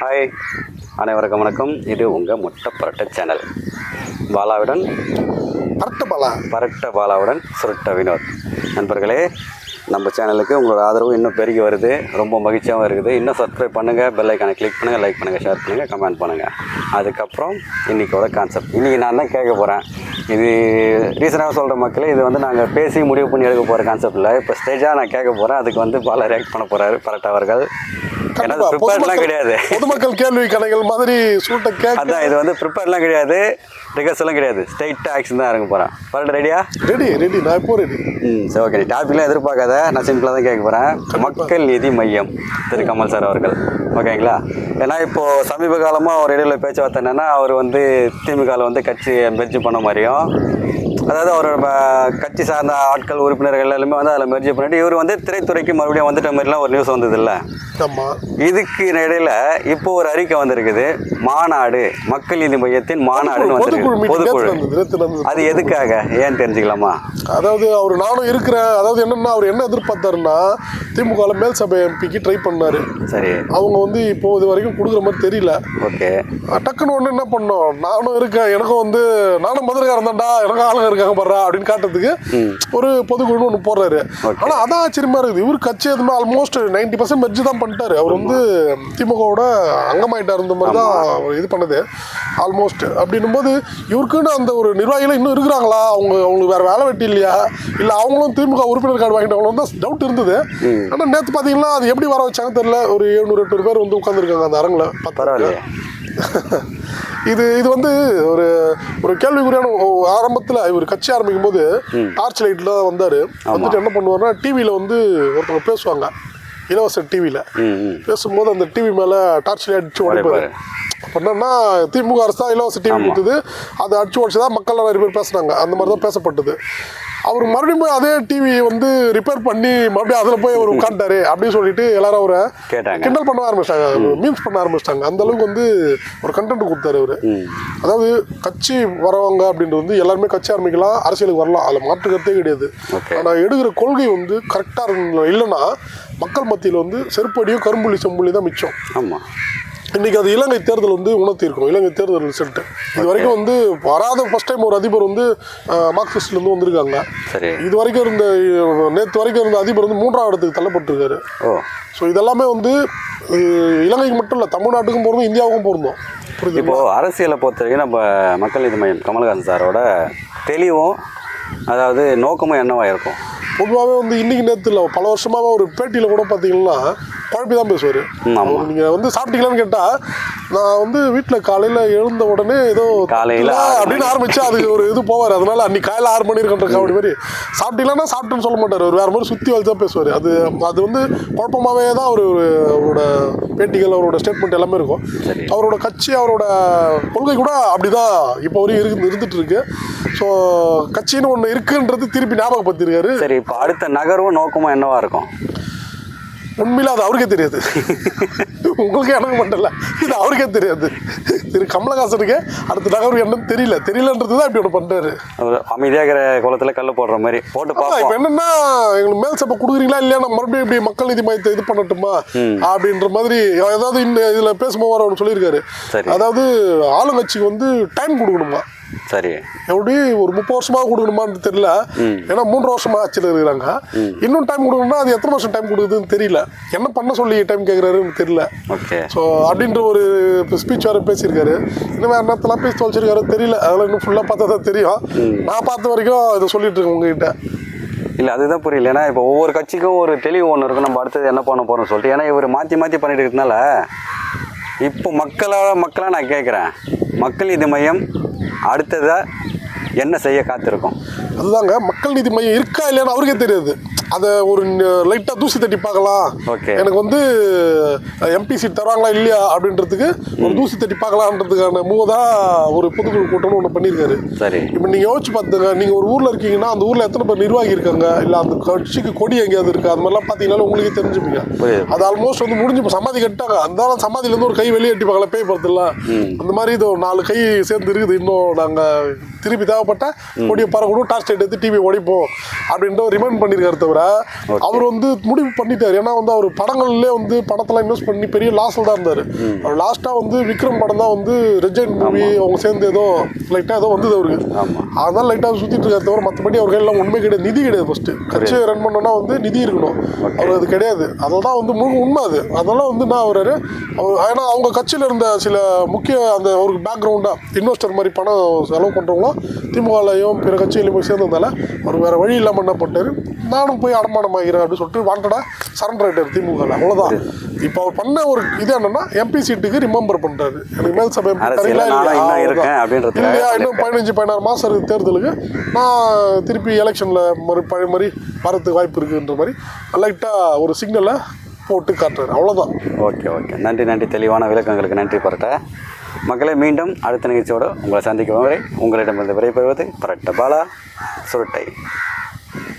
Hi. அனைவருக்கும் வணக்கம். இது உங்கள் முட்டை பரட்டை சேனல். பாலாவுடன் பரட்ட பாலா. பரட்ட பாலாவுடன் சுருட்ட வினோத். நண்பர்களே நம்ம சேனலுக்கு உங்களோட ஆதரவு இன்னும் பெருகி வருது. ரொம்ப மகிழ்ச்சியாகவும் இருக்குது. இன்னும் சப்ஸ்கிரைப் பண்ணுங்கள் பெல் ஐக்கானை கிளிக் பண்ணுங்கள் லைக் பண்ணுங்கள் ஷேர் பண்ணுங்கள் கமெண்ட் பண்ணுங்கள் அதுக்கப்புறம் இன்றைக்கோட கான்செப்ட் இன்றைக்கி நான் தான் கேட்க போகிறேன் இது ரீசனாக சொல்கிற மக்களே இது வந்து நாங்கள் பேசி முடிவு பண்ணி எடுக்க போகிற கான்செப்ட் இல்லை. இப்போ ஸ்டேஜாக நான் கேட்க போகிறேன் அதுக்கு வந்து பாலா ரியாக்ட் பண்ண போகிறாரு பரட்ட அவர்கள். ப்ரிப்பேர்லாம் கிடையாது. பொதுமக்கள் கேள்வி கணைகள் மாதிரி சுருட்ட கேட்க அதான் இது வந்து ப்ரிப்பேர்லாம் கிடையாது. ரிகர்சலும் கிடையாது. ஸ்ட்ரைட்டாக ஆக்ஷன் தான் இறங்க போகிறேன் பரவாயில்ல ரெடியா ரெடி ரெடி நான் இப்போ ரெடி ம் சரி ஓகே டாபிக்லாம் எதிர்பார்க்காத நான் சிம்பிளாக தான் கேட்க போகிறேன் மக்கள் நீதி மையம் திரு கமல் சார் அவர்கள். ஓகேங்களா ஏன்னா இப்போது சமீப காலமாக ஒரு இடையில பேச்சுவார்த்தை என்னென்னா அவர் வந்து திமுகவில் வந்து கட்சி மெர்ஜி பண்ண மாதிரியும் அதாவது அவரோட கட்சி சார்ந்த ஆட்கள் உறுப்பினர்கள் எல்லாருமே வந்து அதில் மெர்ஜி பண்ணிட்டு இவர் வந்து திரைத்துறைக்கு மறுபடியும் வந்துட்ட மாதிரிலாம் ஒரு நியூஸ் வந்தது இல்லை இதுக்கு இடையில இப்போ ஒரு அறிக்கை வந்திருக்குது. மாநாடு மக்கள் நீதி மையத்தின் மாநாடுன்னு வந்திருக்கு. பொதுக்குழு அது எதுக்காக? ஏன்னு தெரிஞ்சுக்கலாமா? அதாவது அவர் நானும் இருக்கிறேன். அதாவது என்னன்னா அவர் என்ன எதிர்பார்த்தாருன்னா திமுகல மேல் சபை எம்பிக்கு ட்ரை பண்ணாரு. சரி. அவங்க வந்து இப்போ இது வரைக்கும் கொடுக்குற மாதிரி தெரியல. ஓகே. டக்குன்னு ஒன்று என்ன பண்ணோம்? நானும் இருக்கேன். எனக்கும் வந்து நானும் மதுரைக்காரன் தான்டா. எனக்கும் ஆளுங்க இருக்காங்க பாடுறா அப்படின்னு காட்டுறதுக்கு ஒரு பொதுக்குழுன்னு ஒன்று போடுறாரு. ஆனால் அதான் ஆச்சரியமா இருக்குது. இவர் கட்சி எதுவுமே ஆல்மோஸ்ட் நைன்டி பர்சன்ட் மெர்ஜி தான் பண்ணிட்டாரு. அவர் வந்து திமுகவோட அங்கமாயிட்டார் இந்த மாதிரி தான் இது பண்ணது. ஆல்மோஸ்ட் அப்படின்னும் போது இவருக்குன்னு அந்த ஒரு நிர்வாகிகள் இன்னும் இருக்கிறாங்களா? அவங்க அவங்களுக்கு வேற வேலை வெட்டி இல்லையா? இல்லை அவங்களும் திமுக உறுப்பினர் கார்டு வாங்கிட்டவங்களும் தான் டவுட் இருந்தது. ஆனால் நேற்று பார்த்தீங்கன்னா அது எப்படி வர வச்சாங்க தெரியல. ஒரு எழுநூறு எட்டு பேர் வந்து உட்காந்துருக்காங்க அந்த அரங்கில். பத்து பரவாயில்லையே. இது இது வந்து ஒரு ஒரு கேள்விக்குறியான ஆரம்பத்தில் இவர் கட்சி ஆரம்பிக்கும் போது டார்ச் லைட்டில் வந்தார். வந்துட்டு என்ன பண்ணுவார்னா டிவியில் வந்து ஒருத்தவங்க பேசுவாங்க. இலவச டிவியில் பேசும்போது அந்த டிவி மேலே டார்ச் லைட் அடிச்சு உடைப்பாரு என்னன்னா திமுக அரசு தான் இலவச டிவி கொடுத்தது. அதை அடிச்சு உடச்சு தான் மக்கள் நிறைய பேர் பேசுனாங்க அந்த மாதிரி தான் பேசப்பட்டது. அவர் மறுபடியும் போய் அதே டிவி வந்து ரிப்பேர் பண்ணி மறுபடியும் அதில் போய் அவர் உட்காந்துட்டாரு அப்படின்னு சொல்லிட்டு எல்லாரும் அவரை கேட்டாங்க. கிண்டல் பண்ண ஆரம்பிச்சிட்டாங்க. மீன்ஸ் பண்ண ஆரம்பிச்சிட்டாங்க. அந்த அளவுக்கு வந்து ஒரு கண்டென்ட் கொடுத்தாரு அவரு. அதாவது கட்சி வரவங்க அப்படின்றது வந்து எல்லாருமே கட்சி ஆரம்பிக்கலாம் அரசியலுக்கு வரலாம். அதில் மாற்று கருத்தே கிடையாது. ஆனால் எடுக்கிற கொள்கை வந்து கரெக்டாக இல்லைன்னா மக்கள் மத்தியில் வந்து செருப்படியும் கரும்புள்ளி செம்புள்ளி தான் மிச்சம். ஆமாம் இன்னைக்கு அது இலங்கை தேர்தல் வந்து உணர்த்தியிருக்கும் இலங்கை தேர்தல் ரிசல்ட் இது வரைக்கும் வந்து வராத ஃபர்ஸ்ட் டைம் ஒரு அதிபர் வந்து மார்க்சிஸ்ட்லேருந்து வந்திருக்காங்க. சரி. இது வரைக்கும் இருந்த நேற்று வரைக்கும் இருந்த அதிபர் வந்து மூன்றாம் இடத்துக்கு தள்ளப்பட்டிருக்காரு. ஸோ இதெல்லாமே வந்து இலங்கைக்கு மட்டும் இல்லை தமிழ்நாட்டுக்கும் பொருந்தும் இந்தியாவுக்கும் பொருந்தும் இப்போ அரசியலை பொறுத்த வரைக்கும் நம்ம மக்கள் நீதி மையம் கமல்ஹாசன் சாரோட தெளிவும் அதாவது நோக்கமும் என்னவா இருக்கும்? பொதுவாகவே வந்து இன்னைக்கு நேரத்தில் பல வருஷமாவே ஒரு பேட்டியில் கூட பார்த்தீங்கன்னா குழப்பி தான் பேசுவார். நீங்கள் வந்து சாப்பிட்டீங்களான்னு கேட்டால் நான் வந்து வீட்டில் காலையில் எழுந்த உடனே ஏதோ காலையில அப்படின்னு ஆரம்பிச்சு அது ஒரு இது போவார். அதனால அன்னைக்கு காலையில் ஆறு மணி இருக்கின்ற அப்படி மாதிரி. சாப்பிட்டீங்கன்னா சாப்பிட்டுன்னு சொல்ல மாட்டார். அவர் வேறு மாதிரி சுற்றி வச்சு தான் பேசுவார். அது அது வந்து குழப்பமாகவே தான் அவர் அவரோட பேட்டிகள் அவரோட ஸ்டேட்மெண்ட் எல்லாமே இருக்கும். அவரோட கட்சி அவரோட கொள்கை கூட அப்படிதான் இப்போ வரையும் இருந்து இருந்துட்டு இருக்கு ஸோ கட்சின்னு ஒன்று இருக்குன்றது திருப்பி ஞாபகப்படுத்திருக்காரு. சரி இப்போ அடுத்த நகர்வும் நோக்கமும் என்னவா இருக்கும்? உண்மையில அது அவருக்கே தெரியாது. உங்களுக்கு எனக்கு மட்டும் இது அவருக்கே தெரியாது. திரு கமலஹாசனுக்கு அடுத்த நகர் என்னன்னு தெரியல. தெரியலன்றது தான் இப்படி ஒன்று பண்றாரு. ஒரு அமைதியாக இருக்கிற குளத்துல கல் போடுற மாதிரி. போட்டு இப்போ என்னன்னா எங்களுக்கு மேல் சப்பை கொடுக்குறீங்களா இல்லையா? மறுபடியும் இப்படி மக்கள் நீதி மையத்தை இது பண்ணட்டுமா? அப்படின்ற மாதிரி ஏதாவது இந்த இதுல பேசும்போது அவர் சொல்லியிருக்காரு. அதாவது ஆளுங்கட்சிக்கு வந்து டைம் கொடுக்கணுமா? சரி. எப்படி ஒரு முப்பது வருஷமா கொடுக்கணுமான்னு தெரியல. ஏன்னா மூன்று வருஷமா ஆட்சியில் இருக்கிறாங்க. இன்னும் டைம் கொடுக்கணும்னா அது எத்தனை வருஷம் டைம் கொடுக்குதுன்னு தெரியல. என்ன பண்ண சொல்லி டைம் கேட்குறாருன்னு தெரியல. ஓகே ஸோ அப்படின்ற ஒரு ஸ்பீச் வேறு பேசியிருக்காரு. இன்னும் வேறு நேரத்தெல்லாம் பேசி தொலைச்சிருக்காரு தெரியல. அதெல்லாம் இன்னும் ஃபுல்லாக பார்த்தா தான் தெரியும். நான் பார்த்த வரைக்கும் இதை சொல்லிட்டு இருக்கேன் உங்ககிட்ட. இல்லை அதுதான் புரியல. ஏன்னா இப்போ ஒவ்வொரு கட்சிக்கும் ஒரு தெளிவு ஒன்று இருக்கும் நம்ம அடுத்தது என்ன பண்ண போகிறோம்னு சொல்லிட்டு. ஏன்னா இவர் மாற்றி மாற்றி பண்ணிட்டு இருக்கனால இப்போ மக்களாக மக்களாக நான் கேட்குறேன் மக்கள் நீதி மையம் அடுத்ததாக என்ன செய்ய காத்திருக்கும்? அதுதாங்க மக்கள் நீதி மையம் இருக்கா இல்லையான்னு அவருக்கே தெரியாது. அதை ஒரு லைட்டாக தூசி தட்டி பார்க்கலாம். எனக்கு வந்து எம்பி சீட் தருவாங்களா இல்லையா அப்படின்றதுக்கு ஒரு தூசி தட்டி பார்க்கலான்றதுக்கான மூவ் தான் ஒரு பொதுக்குழு கூட்டம்னு ஒன்று பண்ணியிருக்காரு. சரி. இப்போ நீங்கள் யோசிச்சு பார்த்துங்க நீங்கள் ஒரு ஊரில் இருக்கீங்கன்னா அந்த ஊரில் எத்தனை பேர் நிர்வாகி இருக்காங்க? இல்லை அந்த கட்சிக்கு கொடி எங்கேயாவது இருக்கா? அது மாதிரிலாம் பார்த்தீங்கன்னா உங்களுக்கே தெரிஞ்சுப்பீங்க. அது ஆல்மோஸ்ட் வந்து முடிஞ்சு சமாதி கட்டாங்க அந்த சமாதியிலேருந்து ஒரு கை வெளியே எட்டிப்பாங்களா பேய் படுத்துலாம் அந்த மாதிரி இது ஒரு நாலு கை சேர்ந்து இருக்குது. இன்னும் நாங்கள் திருப்பி தேவைப்பட்ட கொடியை பறக்கணும் டார்ச் லைட் எடுத்து டிவி உடைப்போம் அப்படின்ட்டு ரிமைண்ட் பண்ணியிருக்காரு தவிர கூட. அவர் வந்து முடிவு பண்ணிட்டாரு. ஏன்னா வந்து அவர் படங்கள்லேயே வந்து படத்தெல்லாம் இன்வெஸ்ட் பண்ணி பெரிய லாஸில் தான் இருந்தார். அவர் லாஸ்ட்டாக வந்து விக்ரம் படம் தான் வந்து ரெஜைன் மூவி அவங்க சேர்ந்து ஏதோ லைட்டாக ஏதோ வந்தது அவருக்கு. அதனால லைட்டாக சுற்றிட்டு இருக்காரு தவிர மற்றபடி அவர் கையில் உண்மை கிடையாது. நிதி கிடையாது ஃபஸ்ட்டு கட்சியை ரன் பண்ணோன்னா வந்து நிதி இருக்கணும். அவர் அது கிடையாது. அதெல்லாம் வந்து முழு உண்மை அது. அதனால வந்து நான் அவர் அவர் ஏன்னா அவங்க கட்சியில் இருந்த சில முக்கிய அந்த அவருக்கு பேக்ரவுண்டாக இன்வெஸ்டர் மாதிரி பணம் செலவு பண்ணுறவங்களும் திமுகலையும் பிற கட்சியிலையும் போய் சேர்ந்ததால அவர் வேறு வழி இல்லாமல் என்ன பண்ணிட்டாரு? நானும் போய் அடமானம் ஆகிறேன் அப்படின்னு சொல்லிட்டு வாண்டடாக சரண்டர் ஆகிட்டார் திமுகவில் அவ்வளோதான் இப்போ அவர் பண்ண ஒரு இது என்னன்னா எம்பி சீட்டுக்கு ரிமெம்பர் பண்ணுறாரு எனக்கு மேல் சபை இல்லையா? இன்னும் பதினஞ்சு பதினாறு மாதம் இருக்குது தேர்தலுக்கு. நான் திருப்பி எலெக்ஷனில் மறு பழைய மாதிரி வரதுக்கு வாய்ப்பு இருக்குன்ற மாதிரி லைட்டாக ஒரு சிக்னலை போட்டு காட்டுறாரு. அவ்வளோதான் ஓகே ஓகே. நன்றி நன்றி. தெளிவான விளக்கங்களுக்கு நன்றி பரட்ட. மக்களை மீண்டும் அடுத்த நிகழ்ச்சியோடு உங்களை சந்திக்கும் வரை உங்களிடமிருந்து விடைபெறுவது பரட்ட பாலா சுருட்டை.